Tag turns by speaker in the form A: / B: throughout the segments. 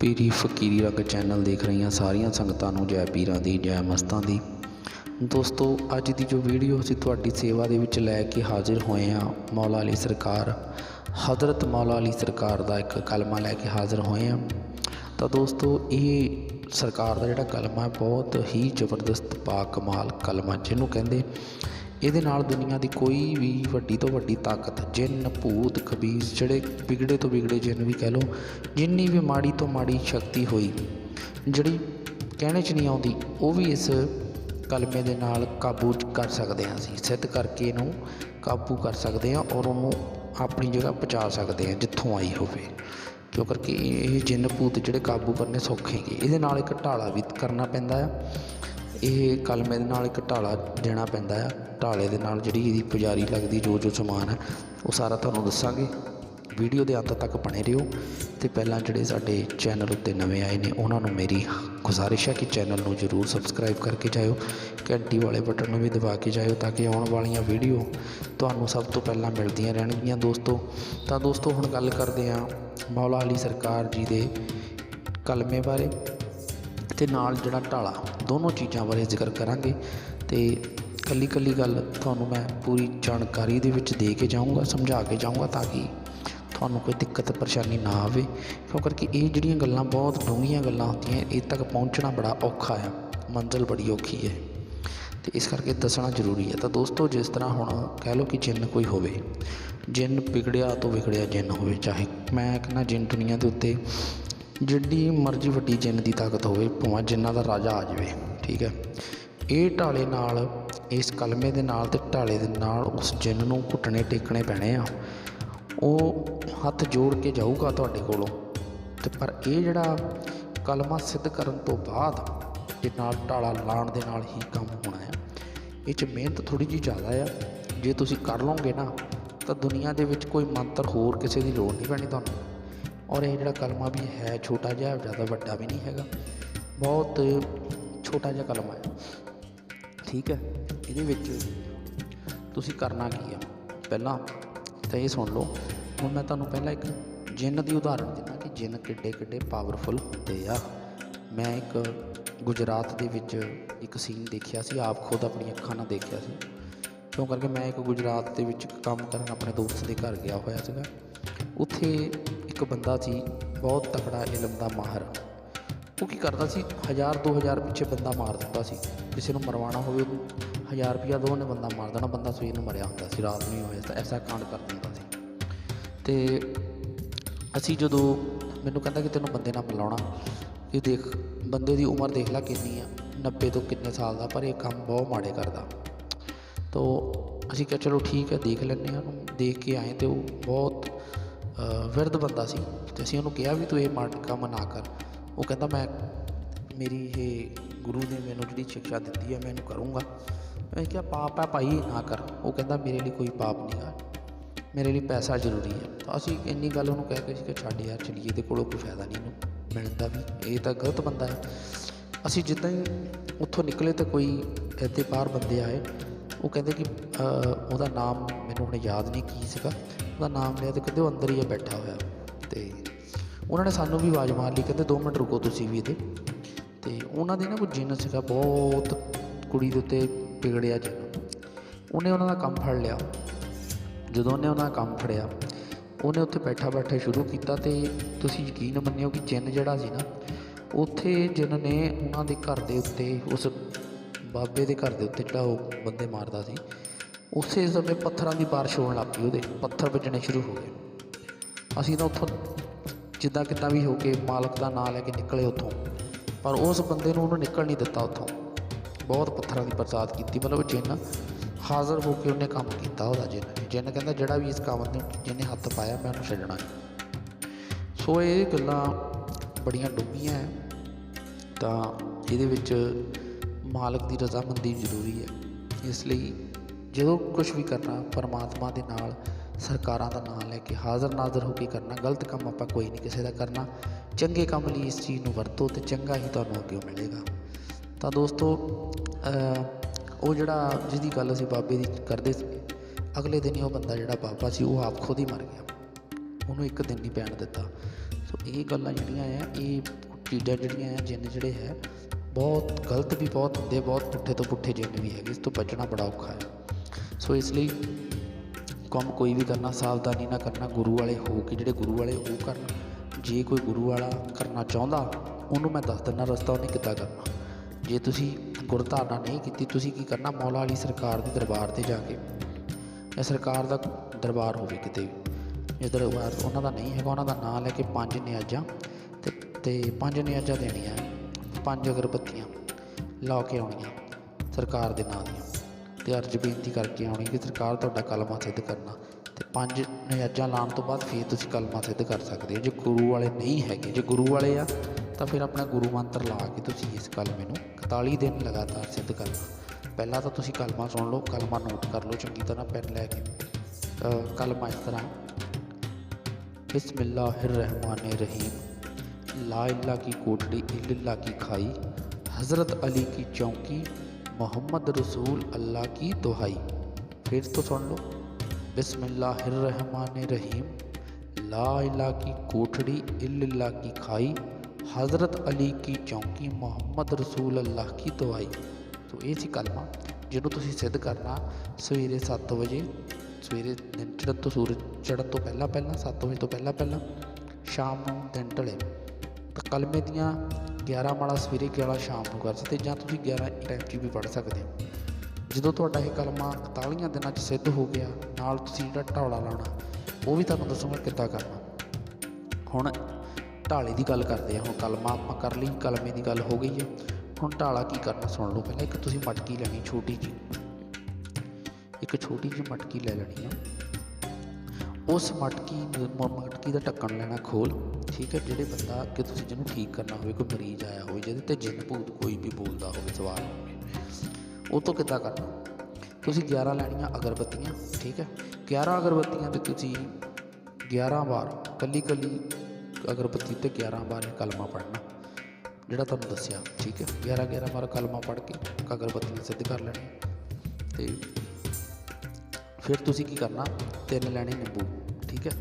A: ਪੀਰੀ ਫਕੀਰੀ ਰੰਗ ਚੈਨਲ ਦੇਖ ਰਹੀਆਂ ਸਾਰੀਆਂ ਸੰਗਤਾਂ ਨੂੰ ਜੈ ਪੀਰਾਂ ਦੀ, ਜੈ ਮਸਤਾਂ ਦੀ। ਦੋਸਤੋ, ਅੱਜ ਦੀ ਜੋ ਵੀਡੀਓ ਅਸੀਂ ਤੁਹਾਡੀ ਸੇਵਾ ਦੇ ਵਿੱਚ ਲੈ ਕੇ ਹਾਜ਼ਰ ਹੋਏ ਹਾਂ, ਮੌਲਾ ਅਲੀ ਸਰਕਾਰ, ਹਜ਼ਰਤ ਮੌਲਾ ਅਲੀ ਸਰਕਾਰ ਦਾ ਇੱਕ ਕਲਮਾ ਲੈ ਕੇ ਹਾਜ਼ਰ ਹੋਏ ਹਾਂ। ਤਾਂ ਦੋਸਤੋ, ਇਹ ਸਰਕਾਰ ਦਾ ਜਿਹੜਾ ਕਲਮਾ ਹੈ, ਬਹੁਤ ਹੀ ਜ਼ਬਰਦਸਤ ਪਾ ਕਮਾਲ ਕਲਮਾ, ਜਿਹਨੂੰ ਕਹਿੰਦੇ ਇਹਦੇ ਨਾਲ ਦੁਨੀਆ ਦੀ ਕੋਈ ਵੀ ਵੱਡੀ ਤੋਂ ਵੱਡੀ ਤਾਕਤ, ਜਿੰਨ, ਭੂਤ ਖਬੀਸ ਜਿਹੜੇ ਵਿਗੜੇ ਤੋਂ ਵਿਗੜੇ ਜਿੰਨ ਵੀ ਕਹਿ ਲਓ, ਜਿੰਨੀ ਵੀ ਮਾੜੀ ਤੋਂ ਮਾੜੀ ਸ਼ਕਤੀ ਹੋਈ, ਜਿਹੜੀ ਕਹਿਣੇ 'ਚ ਨਹੀਂ ਆਉਂਦੀ, ਉਹ ਵੀ ਇਸ ਕਲਮੇ ਦੇ ਨਾਲ ਕਾਬੂ ਕਰ ਸਕਦੇ ਹਾਂ ਅਸੀਂ। ਸਿੱਧ ਕਰਕੇ ਇਹਨੂੰ ਕਾਬੂ ਕਰ ਸਕਦੇ ਹਾਂ ਔਰ ਉਹਨੂੰ ਆਪਣੀ ਜਗ੍ਹਾ ਪਹੁੰਚਾ ਸਕਦੇ ਹਾਂ, ਜਿੱਥੋਂ ਆਈ ਹੋਵੇ। ਕਿਉਂ ਕਰਕੇ ਇਹ ਜਿੰਨ, ਭੂਤ ਜਿਹੜੇ ਕਾਬੂ ਕਰਨੇ ਸੌਖੇ ਹੈਗੇ। ਇਹਦੇ ਨਾਲ ਇੱਕ ਢਾਲਾ ਵੀ ਕਰਨਾ ਪੈਂਦਾ ਆ। ਇਹ ਕਲਮੇ ਦੇ ਨਾਲ ਇੱਕ ਢਾਲਾ ਦੇਣਾ ਪੈਂਦਾ ਆ। ਢਾਲੇ ਦੇ ਨਾਲ ਜਿਹੜੀ ਇਹਦੀ ਪੁਜਾਰੀ ਲੱਗਦੀ, ਜੋ ਜੋ ਸਮਾਨ ਹੈ ਉਹ ਸਾਰਾ ਤੁਹਾਨੂੰ ਦੱਸਾਂਗੇ। ਵੀਡੀਓ ਦੇ ਅੰਤ ਤੱਕ ਬਣੇ ਰਹੋ। ਤੇ ਪਹਿਲਾਂ ਜਿਹੜੇ ਸਾਡੇ ਚੈਨਲ ਉੱਤੇ ਨਵੇਂ ਆਏ ਨੇ, ਉਹਨਾਂ ਨੂੰ ਮੇਰੀ ਗੁਜ਼ਾਰਿਸ਼ ਹੈ ਕਿ ਚੈਨਲ ਨੂੰ ਜਰੂਰ ਸਬਸਕ੍ਰਾਈਬ ਕਰਕੇ ਜਾਇਓ। ਘੰਟੀ ਵਾਲੇ ਬਟਨ ਨੂੰ ਵੀ ਦਬਾ ਕੇ ਜਾਇਓ ਤਾਂ ਕਿ ਆਉਣ ਵਾਲੀਆਂ ਵੀਡੀਓ ਤੁਹਾਨੂੰ ਸਭ ਤੋਂ ਪਹਿਲਾਂ ਮਿਲਦੀਆਂ ਰਹਿਣਗੀਆਂ ਦੋਸਤੋ। ਤਾਂ ਦੋਸਤੋ, ਹੁਣ ਗੱਲ ਕਰਦੇ ਹਾਂ ਮੌਲਾ ਅਲੀ ਸਰਕਾਰ ਜੀ ਦੇ ਕਲਮੇ ਬਾਰੇ। ਤੇ ਨਾਲ ਜਿਹੜਾ ਢਾਲਾ, ਦੋਨੋਂ ਚੀਜ਼ਾਂ ਬਾਰੇ ਜ਼ਿਕਰ ਕਰਾਂਗੇ ਤੇ ਕੱਲੀ ਕੱਲੀ ਗੱਲ ਤੁਹਾਨੂੰ ਮੈਂ ਪੂਰੀ ਜਾਣਕਾਰੀ ਦੇ ਵਿੱਚ ਦੇ ਕੇ ਜਾਊਂਗਾ, ਸਮਝਾ ਕੇ ਜਾਊਂਗਾ ਤਾਂ ਕਿ ਤੁਹਾਨੂੰ ਕੋਈ ਦਿੱਕਤ, ਪਰੇਸ਼ਾਨੀ ਨਾ ਆਵੇ। ਕਿਉਂ ਕਰਕੇ ਇਹ ਜਿਹੜੀਆਂ ਗੱਲਾਂ, ਬਹੁਤ ਡੂੰਘੀਆਂ ਗੱਲਾਂ ਹੁੰਦੀਆਂ, ਇਹ ਤੱਕ ਪਹੁੰਚਣਾ ਬੜਾ ਔਖਾ ਆ। ਮੰਜ਼ਲ ਬੜੀ ਔਖੀ ਹੈ। ਤੇ ਇਸ ਕਰਕੇ ਦੱਸਣਾ ਜ਼ਰੂਰੀ ਹੈ। ਤਾਂ ਦੋਸਤੋ, ਜਿਸ ਤਰ੍ਹਾਂ ਹੁਣ ਕਹਿ ਲਓ ਕਿ ਜਿੰਨ ਕੋਈ ਹੋਵੇ, ਜਿੰਨ ਵਿਗੜਿਆ ਤੋਂ ਵਿਗੜਿਆ ਜਿੰਨ ਹੋਵੇ, ਚਾਹੇ ਮੈਂ ਕਹਿੰਦਾ ਜਿੰਨ ਦੁਨੀਆ ਦੇ ਉੱਤੇ ਜਿੱਡੀ ਮਰਜ਼ੀ ਵੱਡੀ ਜਿੰਨ ਦੀ ਤਾਕਤ ਹੋਵੇ, ਭਾਵੇਂ ਜਿੰਨਾਂ ਦਾ ਰਾਜਾ ਆ ਜਾਵੇ, ਠੀਕ ਹੈ? ਇਹ ਢਾਲੇ ਨਾਲ, ਇਸ ਕਲਮੇ ਦੇ ਨਾਲ ਤੇ ਢਾਲੇ ਦੇ ਨਾਲ ਉਸ ਜਿੰਨ ਨੂੰ ਘੁੱਟਣੇ ਟੇਕਣੇ ਪੈਣੇ ਆ। ਉਹ ਹੱਥ ਜੋੜ ਕੇ ਜਾਊਗਾ ਤੁਹਾਡੇ ਕੋਲੋਂ। ਤੇ ਪਰ ਇਹ ਜਿਹੜਾ ਕਲਮਾ ਸਿੱਧ ਕਰਨ ਤੋਂ ਬਾਅਦ ਇਹ ਨਾਲ ਢਾਲਾ ਲਾਣ ਦੇ ਨਾਲ ਹੀ ਕੰਮ ਹੋਣਾ ਹੈ, ਇਹ 'ਚ ਮਿਹਨਤ ਥੋੜੀ ਜਿਹੀ ਜ਼ਿਆਦਾ ਆ। ਜੇ ਤੁਸੀਂ ਕਰ ਲਓਗੇ ਨਾ, ਤਾਂ ਦੁਨੀਆ ਦੇ ਵਿੱਚ ਕੋਈ ਮੰਤਰ ਹੋਰ ਕਿਸੇ ਦੀ ਲੋੜ ਨਹੀਂ ਪੈਣੀ ਤੁਹਾਨੂੰ। ਔਰ ਇਹ ਜਿਹੜਾ ਕਲਮਾ ਵੀ ਹੈ, ਛੋਟਾ ਜਿਹਾ, ਜ਼ਿਆਦਾ ਵੱਡਾ ਵੀ ਨਹੀਂ ਹੈਗਾ। ਬਹੁਤ ਛੋਟਾ ਜਿਹਾ ਕਲਮਾ ਹੈ। ਠੀਕ ਹੈ? ਇਹਦੇ ਵਿੱਚ ਤੁਸੀਂ ਕਰਨਾ ਕੀ ਆ ਪਹਿਲਾਂ ਤਾਂ ਇਹ ਸੁਣ ਲਓ। ਹੁਣ ਮੈਂ ਤੁਹਾਨੂੰ ਪਹਿਲਾਂ ਇੱਕ ਜਿੰਨ ਦੀ ਉਦਾਹਰਣ ਦਿੰਦਾ ਕਿ ਜਿੰਨ ਕਿੱਡੇ ਕਿੱਡੇ ਪਾਵਰਫੁਲ ਹੁੰਦੇ ਆ। ਮੈਂ ਇੱਕ ਗੁਜਰਾਤ ਦੇ ਵਿੱਚ ਇੱਕ ਸੀਨ ਦੇਖਿਆ ਸੀ। ਆਪ ਖੁਦ ਆਪਣੀ ਅੱਖਾਂ ਨਾਲ ਦੇਖਿਆ ਸੀ। ਕਿਉਂ? ਕਰਕੇ ਮੈਂ ਇੱਕ ਗੁਜਰਾਤ ਦੇ ਵਿੱਚ ਕੰਮ ਕਰਨ ਆਪਣੇ ਦੋਸਤ ਦੇ ਘਰ ਗਿਆ ਹੋਇਆ ਸੀਗਾ। ਉੱਥੇ ਇੱਕ ਬੰਦਾ ਸੀ, ਬਹੁਤ ਤਕੜਾ ਇਲਮ ਦਾ ਮਾਹਰ। ਉਹ ਕੀ ਕਰਦਾ ਸੀ 1000 2000 ਪਿੱਛੇ ਬੰਦਾ ਮਾਰ ਦਿੰਦਾ ਸੀ। ਕਿਸੇ ਨੂੰ ਮਰਵਾਉਣਾ ਹੋਵੇ ਉਹਨੂੰ 1000 ਰੁਪਿਆ ਦੋ ਨੇ ਬੰਦਾ ਮਾਰ ਦੇਣਾ, ਬੰਦਾ ਸਵੇਰ ਨੂੰ ਮਰਿਆ ਹੁੰਦਾ ਸੀ, ਰਾਤ ਨੂੰ ਹੋਇਆ ਤਾਂ ਐਸਾ ਕਾਂਡ ਕਰ ਦਿੰਦਾ ਸੀ। ਤੇ ਅਸੀਂ ਜਦੋਂ, ਮੈਨੂੰ ਕਹਿੰਦਾ ਕਿ ਤੈਨੂੰ ਬੰਦੇ ਨਾਲ ਮਿਲਾਉਣਾ ਇਹ ਦੇਖ, ਬੰਦੇ ਦੀ ਉਮਰ ਦੇਖ ਲੈ ਕਿੰਨੀ ਆ 90 ਤੋਂ ਕਿੰਨੇ ਸਾਲ ਦਾ, ਪਰ ਇਹ ਕੰਮ ਬਹੁਤ ਮਾੜੇ ਕਰਦਾ। ਤੋ ਅਸੀਂ ਕਿਹਾ, ਚਲੋ ਠੀਕ ਹੈ, ਦੇਖ ਲੈਂਦੇ ਹਾਂ ਉਹਨੂੰ, ਦੇਖ ਕੇ ਆਏ ਤੇ ਉਹ ਬਹੁਤ ਵਿਰਧ ਬੰਦਾ ਸੀ ਤੇ ਅਸੀਂ ਉਹਨੂੰ ਕਿਹਾ ਵੀ ਤੂੰ ਇਹ ਮਾੜਾ ਕੰਮ ਨਾ ਕਰ। ਉਹ ਕਹਿੰਦਾ, ਮੈਂ, ਮੇਰੀ ਇਹ ਗੁਰੂ ਨੇ ਮੈਨੂੰ ਜਿਹੜੀ ਸਿੱਖਿਆ ਦਿੱਤੀ ਹੈ, ਮੈਂ ਇਹਨੂੰ ਕਰੂੰਗਾ। ਮੈਂ ਕਿਹਾ, ਪਾਪ ਹੈ ਭਾਈ ਨਾ ਕਰ। ਉਹ ਕਹਿੰਦਾ, ਮੇਰੇ ਲਈ ਕੋਈ ਪਾਪ ਨਹੀਂ ਗਾ ਮੇਰੇ ਲਈ ਪੈਸਾ ਜ਼ਰੂਰੀ ਹੈ। ਤਾਂ ਅਸੀਂ ਇੰਨੀ ਗੱਲ ਉਹਨੂੰ ਕਹਿ ਕੇ ਸੀ ਕਿ ਛੱਡ ਯਾਰ, ਚਲੀਏ, ਇਹਦੇ ਕੋਲੋਂ ਕੋਈ ਫਾਇਦਾ ਨਹੀਂ ਇਹਨੂੰ ਮਿਲਣ ਦਾ ਵੀ। ਇਹ ਤਾਂ ਗਲਤ ਬੰਦਾ ਹੈ। ਅਸੀਂ ਜਿੱਦਾਂ ਹੀ ਉੱਥੋਂ ਨਿਕਲੇ ਤਾਂ ਕੋਈ ਇੱਥੇ ਬਾਹਰ ਬੰਦੇ ਆਏ। ਉਹ ਕਹਿੰਦੇ ਕਿ ਉਹਦਾ ਨਾਮ ਮੈਨੂੰ ਹੁਣ ਯਾਦ ਨਹੀਂ ਕੀ ਸੀਗਾ। ਉਹਦਾ ਨਾਮ ਲਿਆ ਤੇ ਕਹਿੰਦੇ ਉਹ ਅੰਦਰ ਹੀ ਆ, ਬੈਠਾ ਹੋਇਆ। ਤੇ ਉਹਨਾਂ ਨੇ ਸਾਨੂੰ ਵੀ ਆਵਾਜ਼ ਮਾਰ ਲਈ, ਕਹਿੰਦੇ 2 ਮਿੰਟ ਰੁਕੋ ਤੁਸੀਂ ਵੀ ਇਹਦੇ ਤੇ ਉਹਨਾਂ ਦੇ ਨਾ ਕੋਈ ਜਿੰਨ ਸੀਗਾ, ਬਹੁਤ ਕੁੜੀ ਦੇ ਉੱਤੇ ਪਿਗੜਿਆ ਜਿੰਨ। ਉਹਨੇ ਉਹਨਾਂ ਦਾ ਕੰਮ ਫੜ ਲਿਆ। ਜਦੋਂ ਉਹਨੇ ਉਹਨਾਂ ਦਾ ਕੰਮ ਫੜਿਆ, ਉਹਨੇ ਉੱਥੇ ਬੈਠਾ ਬੈਠਾ ਸ਼ੁਰੂ ਕੀਤਾ ਤੇ ਤੁਸੀਂ ਯਕੀਨ ਮੰਨਿਓ ਕਿ ਜਿੰਨ ਜਿਹੜਾ ਸੀ ਨਾ, ਉੱਥੇ ਜਿੰਨ ਨੇ ਉਹਨਾਂ ਦੇ ਘਰ ਦੇ ਉੱਤੇ, ਉਸ ਬਾਬੇ ਦੇ ਘਰ ਦੇ ਉੱਤੇ ਜਿਹੜਾ ਉਹ ਬੰਦੇ ਮਾਰਦਾ ਸੀ ਉਸੇ ਸਮੇਂ ਪੱਥਰਾਂ ਦੀ ਬਾਰਿਸ਼ ਹੋਣ ਲੱਗ ਪਈ ਉਹਦੇ, ਪੱਥਰ ਵੱਜਣੇ ਸ਼ੁਰੂ ਹੋ ਗਏ। ਅਸੀਂ ਤਾਂ ਉੱਥੋਂ ਜਿੱਦਾਂ ਕਿੱਦਾਂ ਵੀ ਹੋ ਕੇ ਮਾਲਕ ਦਾ ਨਾਮ ਲੈ ਕੇ ਨਿਕਲੇ ਉੱਥੋਂ, ਪਰ ਉਸ ਬੰਦੇ ਨੂੰ ਉਹਨੂੰ ਨਿਕਲ ਨਹੀਂ ਦਿੱਤਾ ਉੱਥੋਂ। ਬਹੁਤ ਪੱਥਰਾਂ ਦੀ ਬਰਸਾਤ ਕੀਤੀ, ਮਤਲਬ ਜਿੰਨ ਹਾਜ਼ਰ ਹੋ ਕੇ ਉਹਨੇ ਕੰਮ ਕੀਤਾ ਉਹਦਾ ਜਿੰਨ। ਜਿੰਨ ਕਹਿੰਦਾ ਜਿਹੜਾ ਵੀ ਇਸ ਕੰਮ ਨੂੰ ਜਿਹਨੇ ਹੱਥ ਪਾਇਆ ਮੈਂ ਉਹਨੂੰ ਛੱਡਣਾ ਸੋ ਇਹ ਗੱਲਾਂ ਬੜੀਆਂ ਡੂੰਘੀਆਂ ਹੈ, ਤਾਂ ਇਹਦੇ ਵਿੱਚ ਮਾਲਕ ਦੀ ਰਜ਼ਾਮੰਦੀ ਜ਼ਰੂਰੀ ਹੈ। ਇਸ ਲਈ ਜਦੋਂ ਕੁਝ ਵੀ ਕਰਨਾ ਪਰਮਾਤਮਾ ਦੇ ਨਾਲ, ਸਰਕਾਰਾਂ ਦਾ ਨਾਮ ਲੈ ਕੇ ਹਾਜ਼ਰ ਨਾਜ਼ਰ ਹੋ ਕੇ ਕਰਨਾ, ਗਲਤ ਕੰਮ ਆਪਾਂ ਕੋਈ ਨਹੀਂ ਕਿਸੇ ਦਾ ਕਰਨਾ, ਚੰਗੇ ਕੰਮ ਲਈ ਇਸ ਚੀਜ਼ ਨੂੰ ਵਰਤੋ ਤੇ ਚੰਗਾ ਹੀ ਤੁਹਾਨੂੰ ਅੱਗੇ ਮਿਲੇਗਾ। ਤਾਂ ਦੋਸਤੋ ਉਹ ਜਿਹੜਾ ਜਿਹਦੀ ਗੱਲ ਅਸੀਂ ਬਾਬੇ ਦੀ ਕਰਦੇ ਸੀ, ਅਗਲੇ ਦਿਨ ਹੀ ਉਹ ਬੰਦਾ ਜਿਹੜਾ ਬਾਬਾ ਸੀ, ਉਹ ਆਪ ਖੁਦ ਹੀ ਮਰ ਗਿਆ। ਉਹਨੂੰ ਇੱਕ ਦਿਨ ਨਹੀਂ ਪੈਣ ਦਿੱਤਾ। ਸੋ ਇਹ ਗੱਲਾਂ ਜਿਹੜੀਆਂ ਆ, ਇਹ ਚੀਜ਼ਾਂ ਜਿਹੜੀਆਂ ਆ, ਜਿੰਨ ਜਿਹੜੇ ਹੈ, ਬਹੁਤ ਗਲਤ ਵੀ ਬਹੁਤ ਹੁੰਦੇ, ਬਹੁਤ ਪੁੱਠੇ ਤੋਂ ਪੁੱਠੇ ਜਿੰਨ ਵੀ ਹੈਗੇ, ਇਸ ਤੋਂ ਬਚਣਾ ਬੜਾ ਔਖਾ ਹੈ। ਸੋ ਇਸ ਲਈ ਕੰਮ ਕੋਈ ਵੀ ਕਰਨਾ, ਸਾਵਧਾਨੀ ਨਾਲ ਕਰਨਾ, ਗੁਰੂ ਵਾਲੇ ਹੋ ਕੇ, ਜਿਹੜੇ ਗੁਰੂ ਵਾਲੇ ਉਹ ਕਰਨ। ਜੇ ਕੋਈ ਗੁਰੂ ਵਾਲਾ ਕਰਨਾ ਚਾਹੁੰਦਾ, ਉਹਨੂੰ ਮੈਂ ਦੱਸ ਦਿੰਦਾ, ਰਸਤਾ ਉਹਨੇ ਕਿੱਦਾਂ ਕਰਨਾ। ਜੇ ਤੁਸੀਂ ਗੁਰਧਾਰਨਾ ਨਹੀਂ ਕੀਤੀ, ਤੁਸੀਂ ਕੀ ਕਰਨਾ? ਮੌਲਾ ਵਾਲੀ ਸਰਕਾਰ ਦੇ ਦਰਬਾਰ ਤੇ ਜਾ ਕੇ। ਜਾਂ ਸਰਕਾਰ ਦਾ ਦਰਬਾਰ ਹੋਵੇ ਕਿਤੇ ਵੀ। ਜੇ ਦਰਬਾਰ ਉਹਨਾਂ ਦਾ ਨਹੀਂ ਹੈਗਾ, ਉਹਨਾਂ ਦਾ ਨਾਮ ਲੈ ਕੇ ਪੰਜ ਨਿਆਜ਼ਾਂ ਤੇ ਤੇ ਪੰਜ ਨਿਆਜ਼ਾਂ ਦੇਣੀਆਂ। ਪੰਜ ਅਗਰਬੱਤੀਆਂ ਲਾ ਕੇ ਆਉਣੀਆਂ ਸਰਕਾਰ ਦੇ ਨਾਂ ਦੀਆਂ। ਤੇ ਅਰਜ ਬੇਨਤੀ ਕਰਕੇ ਆਉਣੀ ਕਿ ਸਰਕਾਰ ਤੁਹਾਡਾ ਕਲਮਾ ਸਿੱਧ ਕਰਨਾ ਤੇ ਪੰਜ ਨਿਆਜਾਂ ਲਾਉਣ ਤੋਂ ਬਾਅਦ ਫਿਰ ਤੁਸੀਂ ਕਲਮਾ ਸਿੱਧ ਕਰ ਸਕਦੇ ਹੋ। ਜੇ ਗੁਰੂ ਵਾਲੇ ਨਹੀਂ ਹੈਗੇ, ਜੇ ਗੁਰੂ ਵਾਲੇ ਆ, ਤਾਂ ਫਿਰ ਆਪਣਾ ਗੁਰੂ ਮੰਤਰ ਲਾ ਕੇ ਤੁਸੀਂ ਇਸ ਕਲਮੇ ਨੂੰ 41 ਦਿਨ ਲਗਾਤਾਰ ਸਿੱਧ ਕਰਨਾ। ਪਹਿਲਾਂ ਤਾਂ ਤੁਸੀਂ ਕਲਮਾ ਸੁਣ ਲਓ, ਕਲਮਾ ਨੋਟ ਕਰ ਲਓ, ਚੰਗੀ ਤਰ੍ਹਾਂ ਪੈਨ ਲੈ ਕੇ ਕਲਮਾ ਇਸ ਤਰ੍ਹਾਂ। ਬਿਸਮਿਲ੍ਲਾਹਿਰ ਰਹਿਮਾਨਿਰ ਰਹੀਮ, ਲਾ ਇਲਾ ਕੀ ਕੋਟੜੀ ਇਲਾ ਕੀ ਖਾਈ, ਹਜ਼ਰਤ ਅਲੀ ਕੀ ਚੌਂਕੀ मोहम्मद रसूल अल्लाह की दुहाई फिर तो सुन लो बिस्मिल्लाहिर्रहमानिर्रहीम ला इल्ला की कोठड़ी इल्ला की खाई हज़रत अली की चौकी मोहम्मद रसूल अल्लाह की दुहाई ਤੋ ਇਹ ਸੀ ਕਲਮਾ ਜਿਹਨੂੰ ਤੁਸੀਂ ਸਿੱਧ ਕਰਨਾ ਸਵੇਰੇ 7 ਵਜੇ ਸਵੇਰੇ ਦਿਨ ਚੜ੍ਹਨ ਤੋਂ ਸੂਰਜ ਚੜ੍ਹਨ ਤੋਂ ਪਹਿਲਾਂ ਪਹਿਲਾਂ 7 ਵਜੇ ਤੋਂ ਪਹਿਲਾਂ ਪਹਿਲਾਂ ਸ਼ਾਮ ਨੂੰ ਦਿਨ ਢਲੇ ਤਾਂ ਕਲਮੇ ਦੀਆਂ 11 ਮਾਲਾ ਸਵੇਰੇ 11 ਸ਼ਾਮ ਨੂੰ ਕਰ ਸਕਦੇ, ਜਾਂ ਤੁਸੀਂ 11 ਟਾਈਮ 'ਚ ਵੀ ਪੜ੍ਹ ਸਕਦੇ ਹੋ। ਜਦੋਂ ਤੁਹਾਡਾ ਇਹ ਕਲਮਾ 41 ਦਿਨਾਂ 'ਚ ਸਿੱਧ ਹੋ ਗਿਆ, ਨਾਲ ਤੁਸੀਂ ਜਿਹੜਾ ਢਾਲਾ ਲਾਉਣਾ, ਉਹ ਵੀ ਤੁਹਾਨੂੰ ਦੱਸੂਗਾ ਕਿੱਦਾਂ ਕਰਨਾ। ਹੁਣ ਢਾਲੇ ਦੀ ਗੱਲ ਕਰਦੇ ਹਾਂ, ਹੁਣ ਕਲਮਾ ਆਪਾਂ ਕਰ ਲਈ, ਕਲਮੇ ਦੀ ਗੱਲ ਹੋ ਗਈ ਹੈ। ਹੁਣ ਢਾਲਾ ਕੀ ਕਰਨਾ ਸੁਣ ਲਓ ਪਹਿਲਾਂ, ਇੱਕ ਤੁਸੀਂ ਮਟਕੀ ਲੈਣੀ, ਛੋਟੀ ਜੀ ਇੱਕ ਛੋਟੀ ਜਿਹੀ ਮਟਕੀ ਲੈ ਲੈਣੀ ਆ। ਉਸ ਮਟਕੀ ਮਟਕੀ ਦਾ ਢੱਕਣ ਲੈਣਾ ਖੋਲ, ਠੀਕ ਹੈ, ਜਿਹੜੇ ਬੰਦਾ ਕਿ ਤੁਸੀਂ ਜਿਹਨੂੰ ਠੀਕ ਕਰਨਾ ਹੋਵੇ, ਕੋਈ ਮਰੀਜ਼ ਆਇਆ ਹੋਵੇ, ਜਿਹਦੇ ਤੇ ਜਿੰਨ ਭੂਤ ਕੋਈ ਵੀ ਬੋਲਦਾ ਹੋਵੇ, ਸਵਾਲ ਹੋਵੇ ਉਹ ਤੋਂ ਕਿੱਦਾਂ ਕਰਨਾ? ਤੁਸੀਂ 11 ਲੈਣੀਆਂ ਅਗਰਬੱਤੀਆਂ, ਠੀਕ ਹੈ? 11 ਅਗਰਬੱਤੀਆਂ ਤੇ ਤੁਸੀਂ 11 ਵਾਰ ਕੱਲੀ ਕੱਲੀ ਅਗਰਬੱਤੀ ਤੇ 11 ਵਾਰ ਇਹ ਕਲਮਾ ਪੜ੍ਹਨਾ, ਜਿਹੜਾ ਤੁਹਾਨੂੰ ਦੱਸਿਆ, ਠੀਕ ਹੈ? 11 11 ਵਾਰ ਕਲਮਾ ਪੜ੍ਹ ਕੇ ਅਗਰਬੱਤੀ ਸਿੱਧ ਕਰ ਲੈਣੀ ਤੇ ਫਿਰ ਤੁਸੀਂ ਕੀ ਕਰਨਾ? ਤਿੰਨ ਲੈਣੇ ਨਿੰਬੂ। ਠੀਕ ਹੈ?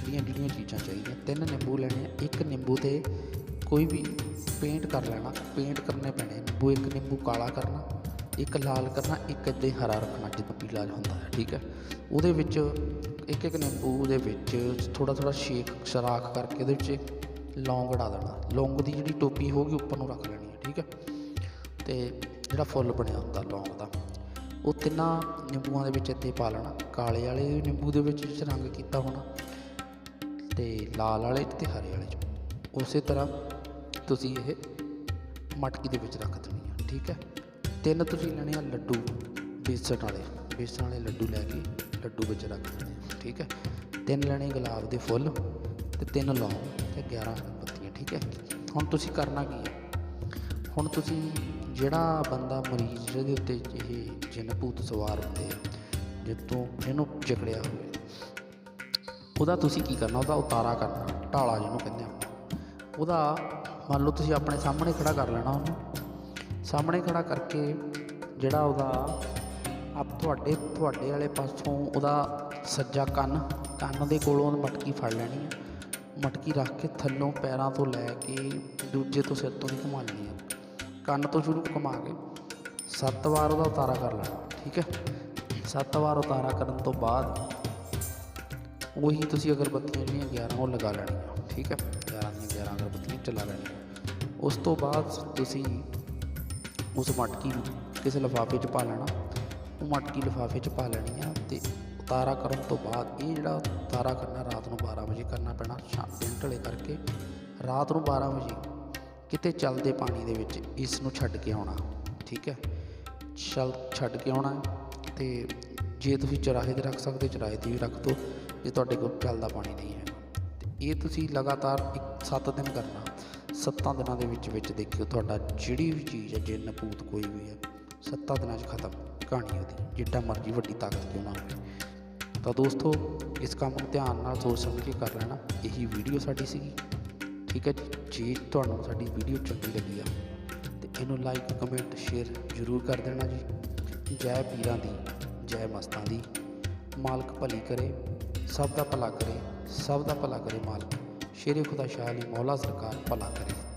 A: ਜਿਹੜੀਆਂ ਜਿਹੜੀਆਂ ਚੀਜ਼ਾਂ ਚਾਹੀਦੀਆਂ, ਤਿੰਨ ਨਿੰਬੂ ਲੈਣੇ ਇੱਕ ਨਿੰਬੂ ਤੇ ਕੋਈ ਵੀ ਪੇਂਟ ਕਰ ਲੈਣਾ ਪੇਂਟ ਕਰਨੇ ਪੈਣੇ ਨਿੰਬੂ, ਇੱਕ ਨਿੰਬੂ ਕਾਲਾ ਕਰਨਾ, ਇੱਕ ਲਾਲ ਕਰਨਾ, ਇੱਕ ਅੱਧੇ ਹਰਾ ਰੱਖਣਾ, ਜਿੱਦਾਂ ਪੀਲਾ ਹੁੰਦਾ ਹੈ, ਠੀਕ ਹੈ? ਉਹਦੇ ਵਿੱਚ ਇੱਕ ਇੱਕ ਨਿੰਬੂ ਦੇ ਵਿੱਚ ਥੋੜਾ ਥੋੜਾ ਸ਼ੇਕ, ਸ਼ਰਾਖ ਕਰਕੇ ਉਹਦੇ ਵਿੱਚ ਲੌਂਗ ਡਾ ਦੇਣਾ। ਲੌਂਗ ਦੀ ਜਿਹੜੀ ਟੋਪੀ ਹੋਊਗੀ ਉੱਪਰ ਨੂੰ ਰੱਖ ਲੈਣੀ ਹੈ, ਠੀਕ ਹੈ? ਤੇ ਜਿਹੜਾ ਫੁੱਲ ਬਣਿਆ ਹੁੰਦਾ ਲੌਂਗ ਦਾ ਉਹ ਤਿੰਨਾਂ ਨਿੰਬੂਆਂ ਦੇ ਵਿੱਚ ਇੱਥੇ ਪਾ ਲੈਣਾ। ਕਾਲੇ ਵਾਲੇ ਨਿੰਬੂ ਦੇ ਵਿੱਚ ਵਿੱਚ ਰੰਗ ਕੀਤਾ ਹੋਣਾ ਤੇ ਲਾਲ ਵਾਲੇ 'ਚ ਤੇ ਹਰੇ ਵਾਲੇ 'ਚ। ਉਸੇ ਤਰ੍ਹਾਂ ਤੁਸੀਂ ਇਹ ਮਟਕੀ ਦੇ ਵਿੱਚ ਰੱਖ ਦੇਣੀ ਆ, ਠੀਕ ਹੈ? ਤਿੰਨ ਤੁਸੀਂ ਲੈਣੇ ਆ ਲੱਡੂ, ਬੇਸਣ ਵਾਲੇ। ਬੇਸਣ ਵਾਲੇ ਲੱਡੂ ਲੈ ਕੇ ਲੱਡੂ ਵਿੱਚ ਰੱਖ ਦੇਣੇ ਆ, ਠੀਕ ਹੈ? ਤਿੰਨ ਲੈਣੇ ਗੁਲਾਬ ਦੇ ਫੁੱਲ ਤੇ ਤਿੰਨ ਲੌਂਗ ਤੇ 11 ਪੱਤੀਆਂ ਠੀਕ ਹੈ? ਹੁਣ ਤੁਸੀਂ ਕਰਨਾ ਕੀ ਹੈ? ਹੁਣ ਤੁਸੀਂ ਜਿਹੜਾ ਬੰਦਾ ਮਰੀਜ਼ ਜਿਹਦੇ ਉੱਤੇ ਇਹ ਜਿੰਨ ਭੂਤ ਸਵਾਰ ਹੁੰਦੇ ਆ ਜਿੱਤੋਂ ਇਹਨੂੰ ਜਕੜਿਆ ਹੋਵੇ, ਉਹਦਾ ਤੁਸੀਂ ਕੀ ਕਰਨਾ, ਉਹਦਾ ਉਤਾਰਾ ਕਰਨਾ, ਢਾਲਾ ਜਿਹਨੂੰ ਕਹਿੰਦੇ ਆ। ਉਹਦਾ ਮੰਨ ਲਓ ਤੁਸੀਂ ਆਪਣੇ ਸਾਹਮਣੇ ਖੜਾ ਕਰ ਲੈਣਾ ਉਹਨੂੰ, ਸਾਹਮਣੇ ਖੜਾ ਕਰਕੇ ਜਿਹੜਾ ਉਹਦਾ ਆਪ ਤੁਹਾਡੇ ਤੁਹਾਡੇ ਵਾਲੇ ਪਾਸੋਂ ਉਹਦਾ ਸੱਜਾ ਕੰਨ ਕੰਨ ਦੇ ਕੋਲੋਂ ਮਟਕੀ ਫੜ ਲੈਣੀ ਹੈ ਮਟਕੀ ਰੱਖ ਕੇ ਥੱਲੋਂ ਪੈਰਾਂ ਤੋਂ ਲੈ ਕੇ ਦੂਜੇ ਤੋਂ ਸਿਰ ਤੋਂ ਦੀ ਘੁਮਾ ਹੈ ਕੰਨ ਤੋਂ ਸ਼ੁਰੂ ਘੁਮਾ ਕੇ ਸੱਤ ਵਾਰ ਉਹਦਾ ਉਤਾਰਾ ਕਰ ਲੈਣਾ, ਠੀਕ ਹੈ? ਸੱਤ ਵਾਰ ਉਤਾਰਾ ਕਰਨ ਤੋਂ ਬਾਅਦ ਉਹੀ ਤੁਸੀਂ ਅਗਰਬੱਤੀਆਂ ਜਿਹੜੀਆਂ 11 ਉਹ ਲਗਾ ਲੈਣੀਆਂ, ਠੀਕ ਹੈ? 11 ਦੀਆਂ 11 ਅਗਰਬੱਤੀਆਂ ਚਲਾ ਲੈਣੀਆਂ। ਉਸ ਤੋਂ ਬਾਅਦ ਤੁਸੀਂ ਉਸ ਮਟਕੀ ਨੂੰ ਕਿਸੇ ਲਿਫਾਫੇ 'ਚ ਪਾ ਲੈਣਾ? ਉਹ ਮਟਕੀ ਲਿਫਾਫੇ 'ਚ ਪਾ ਲੈਣੀ ਆ ਤੇ ਉਤਾਰਾ ਕਰਨ ਤੋਂ ਬਾਅਦ ਇਹ ਜਿਹੜਾ ਉਤਾਰਾ ਕਰਨਾ ਰਾਤ ਨੂੰ 12 ਵਜੇ ਕਰਨਾ ਪੈਣਾ, ਸ਼ਾਮ ਦਿਨ ਢਲੇ ਕਰਕੇ ਰਾਤ ਨੂੰ 12 ਵਜੇ ਕਿਤੇ ਚੱਲਦੇ ਪਾਣੀ ਦੇ ਵਿੱਚ ਇਸ ਨੂੰ ਛੱਡ ਕੇ ਆਉਣਾ, ਠੀਕ ਹੈ? ਛਲ ਛੱਡ ਕੇ ਆਉਣਾ ਹੈ ਤੇ ਜੇ ਤੁਸੀਂ ਚਰਾਹੇ ਤੇ ਰੱਖ ਸਕਦੇ, ਚਰਾਹੇ ਤੇ ਵੀ ਰੱਖ ਦਿਓ ਜੇ ਤੁਹਾਡੇ ਕੋਲ ਚੱਲਦਾ ਪਾਣੀ ਨਹੀਂ ਹੈ। ਤੇ ਇਹ ਤੁਸੀਂ ਲਗਾਤਾਰ ਇੱਕ 7 ਦਿਨ ਕਰਨਾ, ਸੱਤਾਂ ਦਿਨਾਂ ਦੇ ਵਿੱਚ ਵਿੱਚ ਦੇਖਿਓ ਤੁਹਾਡਾ ਜਿਹੜੀ ਵੀ ਚੀਜ਼ ਹੈ, ਜੇ ਭੂਤ ਕੋਈ ਵੀ ਹੈ, ਸੱਤਾਂ ਦਿਨਾਂ 'ਚ ਖਤਮ, ਕਹਾਣੀ ਉਹਦੀ, ਜਿੱਡਾ ਮਰਜ਼ੀ ਵੱਡੀ ਤਾਕਤ ਕਿਉਂ ਨਾ ਹੋਵੇ। ਤਾਂ ਦੋਸਤੋ, ਇਸ ਕੰਮ ਨੂੰ ਧਿਆਨ ਨਾਲ ਸੋਚ ਸਮਝ ਕੇ ਕਰ ਲੈਣਾ, ਇਹੀ ਵੀਡੀਓ ਸਾਡੀ ਸੀਗੀ। ਠੀਕ ਹੈ ਜੀ। ਜੇ ਤੁਹਾਨੂੰ ਸਾਡੀ ਵੀਡੀਓ ਚੰਗੀ ਲੱਗੀ ਆ, ਤੇ ਇਹਨੂੰ ਲਾਈਕ ਕਮੈਂਟ ਸ਼ੇਅਰ ਜ਼ਰੂਰ ਕਰ ਦੇਣਾ ਜੀ। ਜੈ ਪੀਰਾਂ ਦੀ, ਜੈ ਮਸਤਾਂ ਦੀ। ਮਾਲਕ ਭਲੀ ਕਰੇ, ਸਭ ਦਾ ਭਲਾ ਕਰੇ, ਸਭ ਦਾ ਭਲਾ ਕਰੇ ਮਾਲਕ। ਸ਼ੇਰੇ ਖੁਦਾ ਸ਼ਾਹ ਅਲੀ ਮੌਲਾ ਸਰਕਾਰ ਭਲਾ ਕਰੇ।